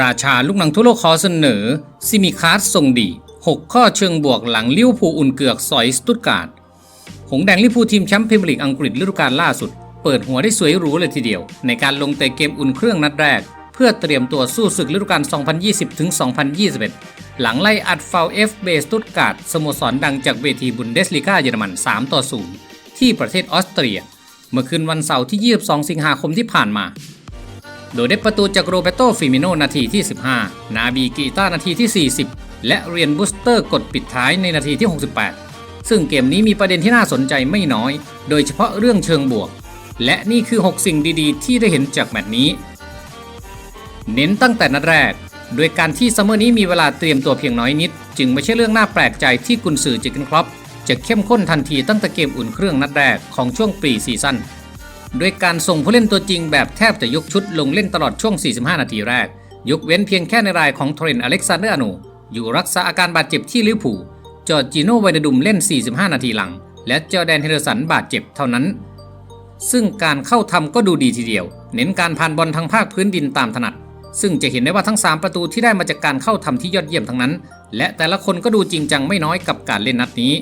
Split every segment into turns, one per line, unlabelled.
ราชาลูกหนังทั่วโลกขอเสนอ ซิมิคาร์ทรงดี 6 ข้อเชิงบวกหลังลิเวอร์พูลอุ่นเกือกสอยสตุตการ์ดหงแดงลิวพูทีมแชมป์พรีเมียร์ลีกอังกฤษฤดูกาลล่าสุด เปิดหัวได้สวยหรูเลยทีเดียว ในการลงเตะเกมอุ่นเครื่องนัดแรก เพื่อเตรียมตัวสู้ศึกฤดูกาล 2020-2021 หลังไล่อัดฟาวเอฟเบสตุตการ์ดสโมสรดังจากเวทีบุนเดสลีกาเยอรมัน 3 ต่อ 0 ที่ประเทศออสเตรีย เมื่อคืนวันเสาร์ที่ 22 สิงหาคมที่ผ่านมา โดยได้ประตูจากโรเบโตฟิมิโนนาทีที่ 15 นาบีกีต้านาทีที่ 40 และเรียนบูสเตอร์กดปิดท้ายในนาทีที่ 68 ซึ่งเกมนี้มีประเด็นที่น่าสนใจไม่น้อย โดยเฉพาะเรื่องเชิงบวก และนี่คือ 6 สิ่งดีๆ ที่ได้เห็นจากแมตช์นี้ เน้นตั้งแต่นัดแรก โดยการที่ซัมเมอร์นี้มีเวลาเตรียมตัวเพียงน้อยนิด จึงไม่ใช่เรื่องน่าแปลกใจที่กุนซือจิกเกนครอปจะเข้มข้นทันทีตั้งแต่เกมอุ่นเครื่องนัดแรกของช่วงปรีซีซั่น ด้วยการส่งผู้เล่นตัวจริงแบบแทบจะยกชุดลงเล่นตลอดช่วง 45 นาทีแรก ยกเว้นเพียงแค่ในรายของเทรนต์อเล็กซานเดอร์อนูอยู่รักษาอาการบาดเจ็บที่ลิเวอร์พูลจอร์จิโนไวนดุมเล่น 45 นาทีหลัง และจอแดนเฮเดอร์สันบาดเจ็บเท่านั้น ซึ่งการเข้าทำก็ดูดีทีเดียว เน้นการผ่านบอลทางภาคพื้นดินตามถนัด ซึ่งจะเห็นได้ว่าทั้ง 3 ประตูที่ได้มาจากการเข้าทำที่ยอดเยี่ยมทั้งนั้น และแต่ละคนก็ดูจริงจังไม่น้อยกับการเล่นนัดนี้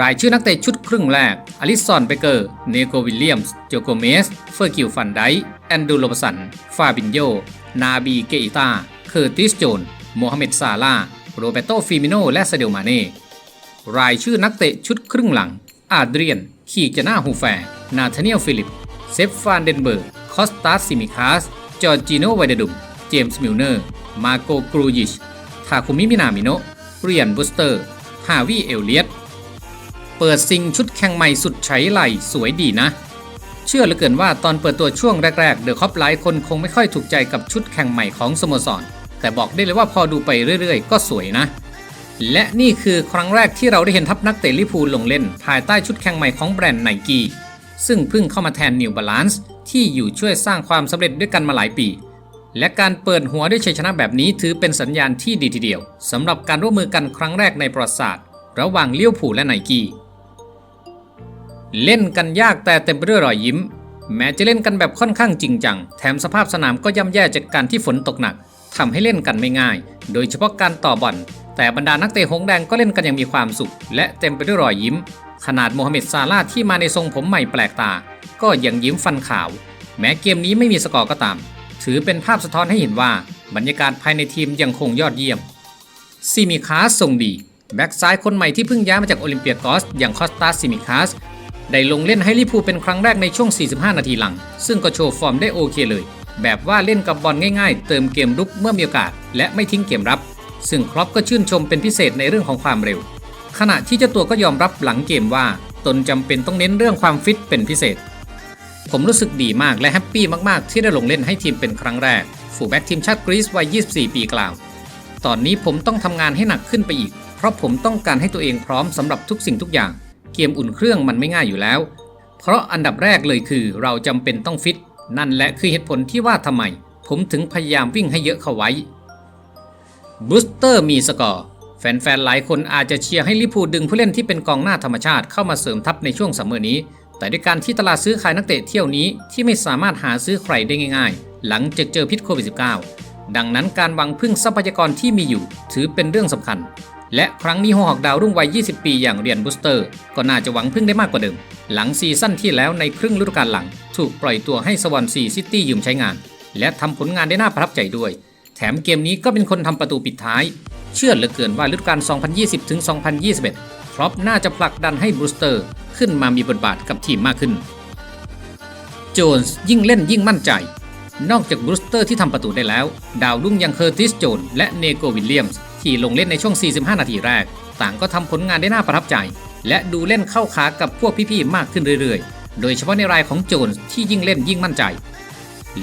รายชื่อนักเตะชุดครึ่งแรกอลิสซอนเบเกอร์ เนโกวิลเลียมส์โจโกเมส เฟอร์กิลฟันไดแอนดูโลบสัน ฟาบินโย นาบีเกอิตา เคอร์ติสโจน โมฮัมเหม็ดซาลา โรเบโตฟิมิโน และซาเดลมาเน่ รายชื่อนักเตะชุดครึ่งหลัง อาเดรียนคีจานาฮูแฟร์นาธาเนียลฟิลิป เซฟฟานเดนเบิร์ก คอสตาสซิมิคาส จอร์จิโนไวเดดุมเจมส์มิลเนอร์ มาโกกรูยิช ทาคุมิมินามิโนเรียนบูสเตอร์ ฮาวิเอลเลีย เปิดซิงชุดแข่งใหม่สุดใช้ไหลสวยดีนะ เชื่อเหลือเกินว่าตอนเปิดตัวช่วงแรกๆเดอะคอปหลายคนคงไม่ค่อยถูกใจกับชุดแข่งใหม่ของสโมสร แต่บอกได้เลยว่าพอดูไปเรื่อยๆ ก็สวยนะ และนี่คือครั้งแรกที่เราได้เห็นทัพนักเตะลิพูลลงเล่น ภายใต้ชุดแข่งใหม่ของแบรนด์ไนกี้ซึ่งเพิ่งเข้ามาแทน New Balance ที่อยู่ช่วยสร้างความสำเร็จด้วยกันมาหลายปี และการเปิดหัวด้วยชัยชนะแบบนี้ถือเป็นสัญญาณที่ดีทีเดียวสำหรับการร่วมมือกันครั้งแรกในประวัติศาสตร์ ระหว่างเลี้ยวผูและไนกี้ เล่นกันยากแต่เต็มไปด้วยรอยยิ้ม แม้จะเล่นกันแบบค่อนข้างจริงจัง แถมสภาพสนามก็ย่ำแย่จากการที่ฝนตกหนักทำให้เล่นกันไม่ง่าย โดยเฉพาะการต่อบอลแต่บรรดานักเตะหงแดงก็เล่นกันอย่างมีความสุข และเต็มไปด้วยรอยยิ้ม ขนาดโมฮัมเหม็ดซาลาที่มาในทรงผมใหม่แปลกตา ก็ยังยิ้มฟันขาว แม้เกมนี้ไม่มีสกอร์ก็ตาม ถือเป็นภาพสะท้อนให้เห็นว่าบรรยากาศภายในทีมยังคงยอดเยี่ยมซิมิคาสทรงดี แบ็กซ้ายคนใหม่ที่เพิ่งย้ายมาจากโอลิมเปียกอสอย่างคอสตาซิมิคาส ได้ลงเล่นให้ลิพูเป็นครั้งแรกในช่วง 45 นาทีหลัง ซึ่งก็โชว์ฟอร์มได้โอเคเลย แบบว่าเล่นกับบอลง่ายๆ เติมเกมรุกเมื่อมีโอกาส และไม่ทิ้งเกมรับ ซึ่งครอปก็ชื่นชมเป็นพิเศษในเรื่องของความเร็ว ขณะที่เจ้าตัวก็ยอมรับหลังเกมว่า ตนจำเป็นต้องเน้นเรื่องความฟิตเป็นพิเศษ ผมรู้สึกดีมากและแฮปปี้มากๆ ที่ได้ลงเล่นให้ทีมเป็นครั้งแรกฟูแบ็กทีมชาติกรีซวัย 24 ปีกล่าว ตอนนี้ผมต้องทำงานให้หนักขึ้นไปอีก เพราะผมต้องการให้ตัวเองพร้อมสำหรับทุกสิ่งทุกอย่าง เกมอุ่นเครื่องมันไม่ง่ายอยู่แล้ว เพราะอันดับแรกเลยคือเราจำเป็นต้องฟิต นั่นแหละคือเหตุผลที่ว่าทำไม ผมถึงพยายามวิ่งให้เยอะเข้าไว้บูสเตอร์มีสกอร์แฟนๆหลายคนอาจจะเชียร์ให้ลิพูดึงผู้เล่นที่เป็นกองหน้าธรรมชาติเข้ามาเสริมทัพในช่วงซัมเมอร์นี้ แต่ด้วยการที่ตลาดซื้อขายนักเตะเที่ยวนี้ที่ไม่สามารถหาซื้อใครได้ง่าย ๆ หลังจากเจอพิษโควิด -19 ดังนั้นการวางพึ่งทรัพยากรที่มีอยู่ ถือเป็นเรื่องสำคัญ และครั้งนี้หัวหอกดาวรุ่งวัย 20 ปีอย่างเรียนบูสเตอร์ ก็น่าจะหวังพึ่งได้มากกว่าเดิม หลังซีซั่นที่แล้วในครึ่งฤดูกาลหลัง ถูกปล่อยตัวให้สวอนซีซิตี้ยืมใช้งาน และทำผลงานได้น่าประทับใจด้วย แถมเกมนี้ก็เป็นคนทำประตูปิดท้าย เชื่อเหลือเกินว่าฤดูกาล 2020-2021 ครอปน่าจะผลักดันให้บูสเตอร์ ขึ้นมามีบทบาทกับทีมมากขึ้น โจนส์ยิ่งเล่นยิ่งมั่นใจ นอกจากบูสเตอร์ที่ทำประตูได้แล้ว ดาวรุ่งยังเคอร์ติสโจนและเนโกวิลเลียมส์ ที่ลงเล่นในช่วง 45 นาทีแรก ต่างก็ทำผลงานได้น่าประทับใจ และดูเล่นเข้าขากับพวกพี่ๆมากขึ้นเรื่อยๆ โดยเฉพาะในรายของโจนที่ยิ่งเล่นยิ่งมั่นใจ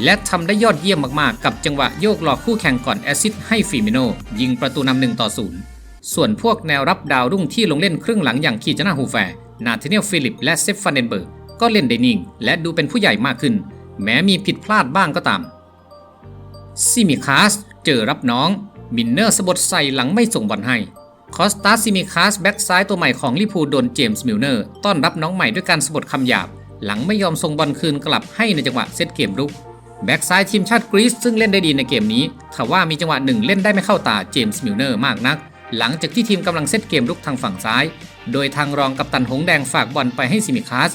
และทำได้ยอดเยี่ยมมากๆ กับจังหวะโยกหลอกคู่แข่งก่อนแอซิดให้ฟิมิโนยิงประตูนำหนึ่งต่อศูนย์ส่วนพวกแนวรับดาวรุ่งที่ลงเล่นครึ่งหลังอย่างคีจนาฮูแฟร์นาธาเนียลฟิลิป และเซฟฟันเดนเบิร์กก็เล่นได้นิ่ง และดูเป็นผู้ใหญ่มากขึ้น แม้มีผิดพลาดบ้างก็ตามซิมิคาสเจอรับน้อง มินเนอร์สะบดใส่หลังไม่ส่งบอลให้ คอสตาซิมิคาสแบ็กซ้ายตัวใหม่ของลิพูโดนเจมส์มิลเนอร์ต้อนรับน้องใหม่ด้วยการสะบดคำหยาบ หลังไม่ยอมส่งบอลคืนกลับให้ในจังหวะเซตเกมรุก แบ็กซ้ายทีมชาติกรีซซึ่งเล่นได้ดีในเกมนี้ทว่ามีจังหวะหนึ่งเล่นได้ไม่เข้าตาเจมส์มิลเนอร์มากนัก หลังจากที่ทีมกำลังเซตเกมลุกทางฝั่งซ้าย โดยทางรองกัปตันหงแดงฝากบอลไปให้ซิมิคาส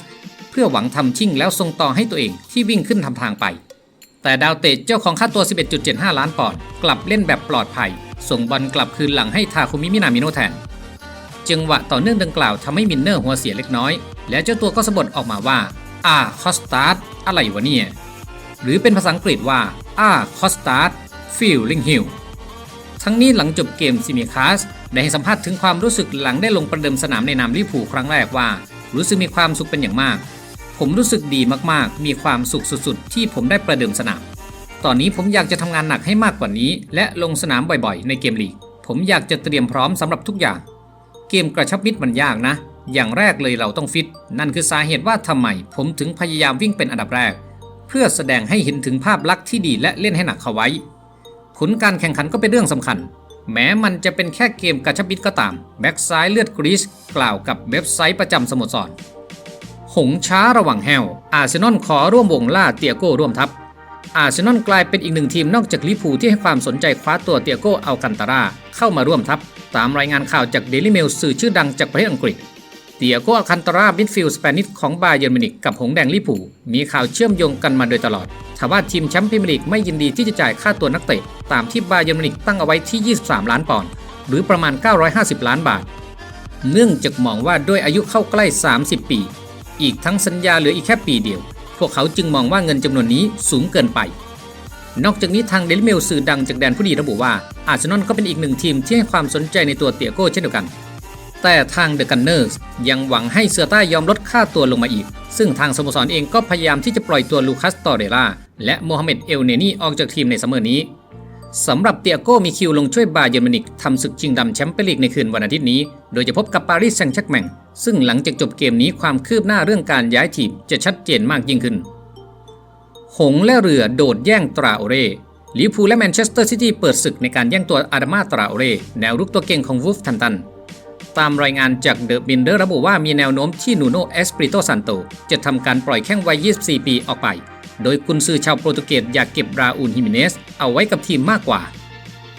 เพื่อหวังทำชิ่งแล้วส่งต่อให้ตัวเองที่วิ่งขึ้นทำทางไป แต่ดาวเตะเจ้าของค่าตัว 11.75 ล้านปอนด์กลับเล่นแบบปลอดภัย ส่งบอลกลับคืนหลังให้ทาคุมิมินามิโนแทน จังหวะต่อเนื่องดังกล่าวทำให้มินเนอร์หัวเสียเล็กน้อย แล้วเจ้าตัวก็สะบัดออกมาว่าอ่าคอสตาร์ดอะไรวะเนี่ย หรือเป็นภาษาอังกฤษว่าอ่าคอสตาร์ดฟิลลิงฮิลทั้งนี้หลังจบเกมซิมิคาสได้ให้สัมภาษณ์ถึงความรู้สึกหลังได้ลงประเดิมสนามในนามลิปูครั้งแรกว่า รู้สึกมีความสุขเป็นอย่างมาก ผมรู้สึกดีมากๆ มีความสุขสุดๆ ที่ผมได้ประเดิมสนาม ตอนนี้ผมอยากจะทำงานหนักให้มากกว่านี้ และลงสนามบ่อยๆ ในเกมลีก ผมอยากจะเตรียมพร้อมสำหรับทุกอย่าง เกมกระชับมิตรมันยากนะ อย่างแรกเลยเราต้องฟิต นั่นคือสาเหตุว่าทำไม ผมถึงพยายามวิ่งเป็นอันดับแรก เพื่อแสดงให้เห็นถึงภาพลักษณ์ที่ดีและเล่นให้หนักเข้าไว้ผลการแข่งขันก็เป็นเรื่องสำคัญ แม้มันจะเป็นแค่เกมกระชับมิตรก็ตามแบ็กซ้ายเลือดกรีซกล่าวกับเว็บไซต์ประจำสโมสร หงช้าระหว่างแฮวอาร์เซนอลขอร่วมวงล่าเตียโก้ร่วมทัพ อาร์เซนอลกลายเป็นอีกหนึ่งทีมนอกจากลิพูที่ให้ความสนใจคว้าตัวเตียโก้อัลคันตาราเข้ามาร่วมทัพ ตามรายงานข่าวจากเดลิเมลสื่อชื่อดังจากประเทศอังกฤษเตียโก้อัลคันตารามิดฟิลด์สเปนิชของบาเยอร์มินิกกับหงแดงลิเวอร์พูลมีข่าวเชื่อมโยงกันมาโดยตลอดทว่าทีมแชมป์พรีเมียร์ลีกไม่ยินดีที่จะจ่ายค่าตัวนักเตะ ตามที่บาเยอร์มินิกตั้งเอาไว้ที่ 23 ล้านปอนด์หรือประมาณ 950 ล้านบาท เนื่องจากมองว่าด้วยอายุเข้าใกล้ 30 ปี อีกทั้งสัญญาเหลืออีกแค่ปีเดียว พวกเขาจึงมองว่าเงินจำนวนนี้สูงเกินไป นอกจากนี้ทางเดลิเมลสื่อดังจากแดนผู้ดีระบุว่าอาร์เซนอลก็เป็นอีกหนึ่งทีมที่ให้ความสนใจในตัวเตียโก้เช่นเดียวกัน แต่ทางเดอะกันเนอร์สยังหวังให้เสือใต้ยอมลดค่าตัวลงมาอีก ซึ่งทางสโมสรเองก็พยายามที่จะปล่อยตัวลูคัสตอเรราและโมฮัมเหม็ดเอลเนนี่ออกจากทีมในซัมเมอร์นี้ สำหรับเตียโก้มีคิวลงช่วยบาเยอร์มินิกทำศึกชิงดำแชมเปี้ยนลีกในคืนวันอาทิตย์นี้ โดยจะพบกับปารีสแซงต์แชร์กแมงซึ่งหลังจากจบเกมนี้ความคืบหน้าเรื่องการย้ายทีมจะชัดเจนมากยิ่งขึ้น หงและเรือโดดแย่งตราโอเร่ลิเวอร์พูลและแมนเชสเตอร์ซิตี้เปิดศึกในการแย่งตัวอาดามาตราโอเร่แนวรุกตัวเก่งของวูฟทันตัน ตามรายงานจากเดอะบินเดอร์ระบุว่ามีแนวโน้มที่นูโนเอสปริโตซันโตจะทำการปล่อยแข้งวัย 24 ปีออกไป โดยกุนซือชาวโปรตุเกสอยากเก็บราอูลฮิมิเนสเอาไว้กับทีมมากกว่า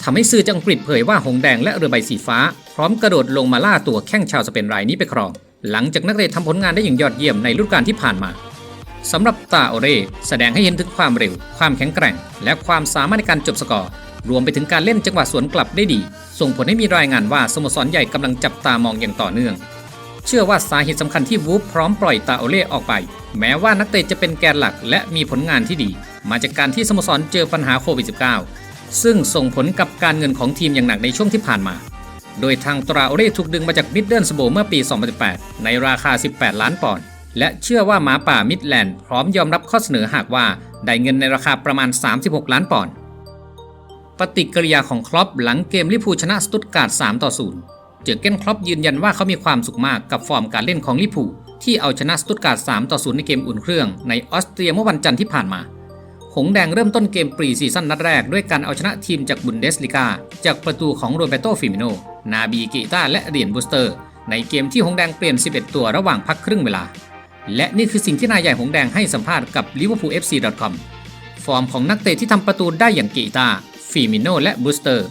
ทำให้สื่อจากอังกฤษเผยว่าหงแดงและเรือใบสีฟ้า พร้อมกระโดดลงมาล่าตัวแข้งชาวสเปนรายนี้ไปครอง หลังจากนักเตะทำผลงานได้อย่างยอดเยี่ยมในฤดูกาลที่ผ่านมาสำหรับตาโอเร่แสดงให้เห็นถึงความเร็ว ความแข็งแกร่ง และความสามารถในการจบสกอร์รวมไปถึงการเล่นจังหวะสวนกลับได้ดี ส่งผลให้มีรายงานว่าสโมสรใหญ่กำลังจับตามองอย่างต่อเนื่อง เชื่อว่าสาเหตุสำคัญที่วูฟพร้อมปล่อยตาโอเล่ออกไป แม้ว่านักเตะจะเป็นแกนหลักและมีผลงานที่ดี มาจากการที่สโมสรเจอปัญหาโควิด -19 ซึ่งส่งผลกับการเงินของทีมอย่างหนักในช่วงที่ผ่านมา โดยทางตราโอเล่ถูกดึงมาจากมิดเดิลสโบเมื่อปี 2018 ในราคา 18 ล้านปอนด์และเชื่อว่าหมาป่ามิดแลนด์พร้อมยอมรับข้อเสนอหากว่าได้เงินในราคาประมาณ 36 ล้านปอนด์ปฏิกิริยาของครอปหลังเกมลิพูชนะสตุตการ์ด3ต่อ0 เจอร์เก้นครอปยืนยันว่าเขามีความสุขมากกับฟอร์มการเล่นของลิเวอร์พูที่เอาชนะสตุตการ์ด3ต่อ0ในเกมอุ่นเครื่องในออสเตรียเมื่อวันจันทร์ที่ผ่านมา หงแดงเริ่มต้นเกมปรีซีซั่นนัดแรกด้วยการเอาชนะทีมจากบุนเดสลิกาจากประตูของโรเบโตฟิมิโน นาบีกิต้าและเรียนบูสเตอร์ ในเกมที่หงแดงเปลี่ยน 11 ตัวระหว่างพักครึ่งเวลา และนี่คือสิ่งที่นายใหญ่หงแดงให้สัมภาษณ์กับ liverpoolfc.com ฟอร์มของนักเตะที่ทำประตูได้อย่างกีตาฟิมิโนและบูสเตอร์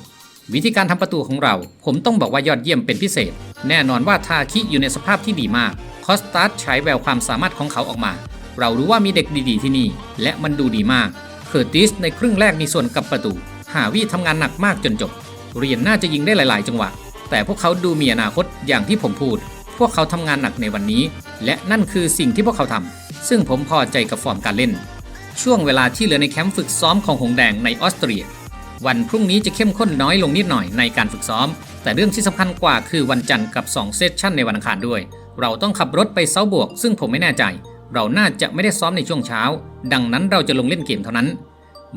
วิธีการทำประตูของเรา ผมต้องบอกว่ายอดเยี่ยมเป็นพิเศษ แน่นอนว่าทาคิอยู่ในสภาพที่ดีมาก คอสตัสใช้แววความสามารถของเขาออกมา เรารู้ว่ามีเด็กดีๆที่นี่ และมันดูดีมาก เคอร์ติสในครึ่งแรกมีส่วนกับประตู หาวีทำงานหนักมากจนจบ เรียนน่าจะยิงได้หลาย ๆ จังหวะ แต่พวกเขาดูมีอนาคตอย่างที่ผมพูด พวกเขาทำงานหนักในวันนี้ และนั่นคือสิ่งที่พวกเขาทำซึ่งผมพอใจกับฟอร์มการเล่น ช่วงเวลาที่เหลือในแคมป์ฝึกซ้อมของหงแดงในออสเตรีย วันพรุ่งนี้จะเข้มข้นน้อยลงนิดหน่อยในการฝึกซ้อม แต่เรื่องที่สำคัญกว่าคือวันจันทร์กับ 2 เซสชั่นในวันอังคารด้วย เราต้องขับรถไปเซาบวก ซึ่งผมไม่แน่ใจ เราน่าจะไม่ได้ซ้อมในช่วงเช้า ดังนั้นเราจะลงเล่นเกมเท่านั้น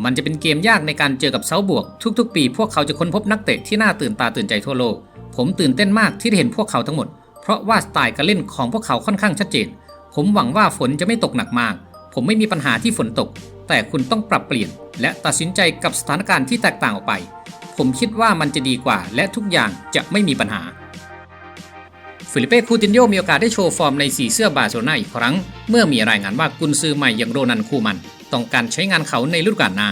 มันจะเป็นเกมยากในการเจอกับเซาบวก ทุกๆ ปี พวกเขาจะค้นพบนักเตะที่น่าตื่นตาตื่นใจทั่วโลก ผมตื่นเต้นมากที่ได้เห็นพวกเขาทั้งหมด เพราะว่าสไตล์การเล่นของพวกเขาค่อนข้างชัดเจน ผมหวังว่าฝนจะไม่ตกหนักมาก ผมไม่มีปัญหาที่ฝนตก แต่คุณต้องปรับเปลี่ยน และตัดสินใจกับสถานการณ์ที่แตกต่างออกไป ผมคิดว่ามันจะดีกว่า และทุกอย่างจะไม่มีปัญหาฟิลิเป้คูตินโยมีโอกาสได้โชว์ฟอร์มในสีเสื้อบาร์เซโลนาอีกครั้ง เมื่อมีรายงานว่ากุนซือใหม่อย่างโรนันคูมัน ต้องการใช้งานเขาในฤดูกาลหน้า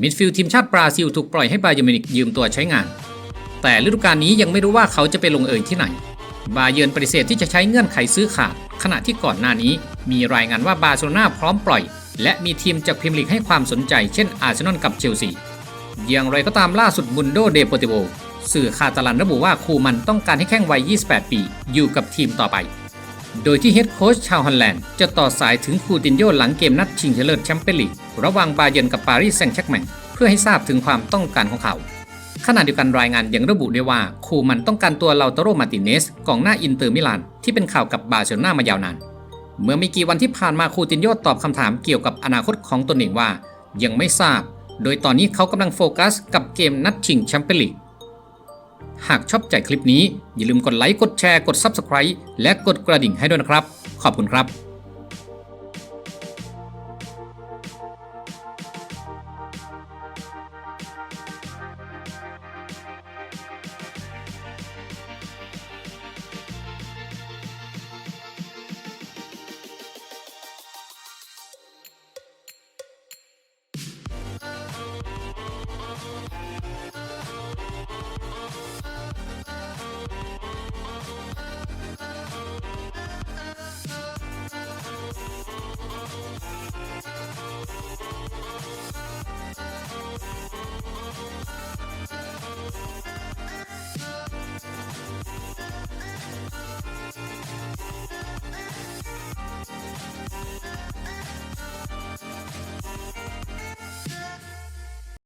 มิดฟิลด์ทีมชาติบราซิลถูกปล่อยให้บาเยอร์มินิกยืมตัวใช้งาน แต่ฤดูกาลนี้ยังไม่รู้ว่าเขาจะไปลงเอยที่ไหน บาเยิร์นปฏิเสธที่จะใช้เงื่อนไขซื้อขาด ขณะที่ก่อนหน้านี้มีรายงานว่าบาร์เซโลนาพร้อมปล่อย และมีทีมจากพรีเมียร์ลีกให้ความสนใจเช่นอาร์เซนอลกับเชลซีอย่างไรก็ตามล่าสุดบุนโดเดโปติโวสื่อคาตาลันระบุว่าคูมันต้องการให้แข้งวัย 28 ปี อยู่กับทีมต่อไป โดยที่เฮดโค้ชชาวฮอลแลนด์จะต่อสายถึงคูตินโยหลังเกมนัดชิงชนะเลิศแชมเปี้ยนลีกระหว่างบาเยิร์นกับปารีสแซงต์แชร์กแมงเพื่อให้ทราบถึงความต้องการของเขา ขณะเดียวกันรายงานยังระบุด้วยว่า คูมันต้องการตัวลาตาโรมาติเนสกองหน้าอินเตอร์มิลานที่เป็นข่าวกับบาร์เซโลนามายาวนาน เมื่อไม่กี่วันที่ผ่านมาคูตินโยตอบคำถามเกี่ยวกับอนาคตของตนเองว่า ยังไม่ทราบ โดยตอนนี้เขากำลังโฟกัสกับเกมนัดชิงแชมเปี้ยนลีกหากชอบใจคลิปนี้อย่าลืมกดไลค์กดแชร์กด Subscribe และกดกระดิ่งให้ด้วยนะครับ ขอบคุณครับ